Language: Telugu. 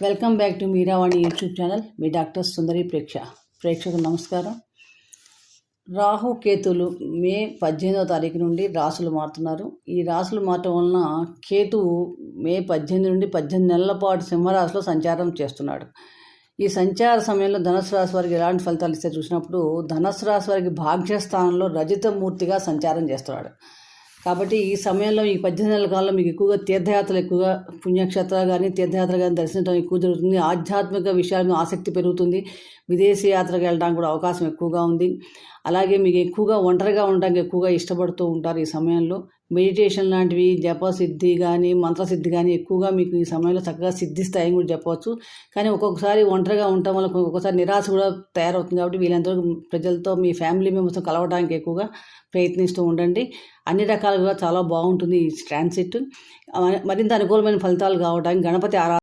Welcome back to Meeravani YouTube channel. Me doctor Sundari ప్రేక్ష. ప్రేక్షకులు నమస్కారం. రాహు కేతులు మే పద్దెనిమిదో తారీఖు నుండి రాసులు మారుతున్నారు. ఈ రాసులు మారటం వలన కేతు మే పద్దెనిమిది నుండి పద్దెనిమిది నెలల పాటు సింహరాశిలో సంచారం చేస్తున్నాడు. ఈ సంచార సమయంలో ధనుసు రాశి వారికి ఎలాంటి ఫలితాలు ఇస్తే చూసినప్పుడు ధనుసు రాశి వారికి భాగ్యస్థానంలో రజితమూర్తిగా సంచారం చేస్తున్నాడు. కాబట్టి ఈ సమయంలో ఈ పద్దెనిమిది నెలల కాలంలో మీకు ఎక్కువగా తీర్థయాత్రలు ఎక్కువగా పుణ్యక్షేత్రాలు కానీ తీర్థయాత్రలు కానీ దర్శించడం ఎక్కువ జరుగుతుంది. ఆధ్యాత్మిక విషయాల మీద ఆసక్తి పెరుగుతుంది. విదేశీ యాత్రకు వెళ్ళడానికి కూడా అవకాశం ఎక్కువగా ఉంది. అలాగే మీకు ఎక్కువగా ఒంటరిగా ఉండడానికి ఎక్కువగా ఇష్టపడుతూ ఉంటారు ఈ సమయంలో. మెడిటేషన్ లాంటివి జపసిద్ధి కానీ మంత్రసిద్ధి కానీ ఎక్కువగా మీకు ఈ సమయంలో చక్కగా సిద్ధిస్తాయని కూడా చెప్పవచ్చు. కానీ ఒక్కొక్కసారి ఒంటరిగా ఉండటం వల్ల ఒక్కొక్కసారి నిరాశ కూడా తయారవుతుంది కాబట్టి వీళ్ళందరూ ప్రజలతో మీ ఫ్యామిలీ మెంబర్స్తో కలవడానికి ఎక్కువగా ప్రయత్నిస్తూ ఉండండి. అన్ని రకాలుగా చాలా బాగుంటుంది ఈ ట్రాన్సిట్. మరింత అనుకూలమైన ఫలితాలు కావడానికి గణపతి ఆరా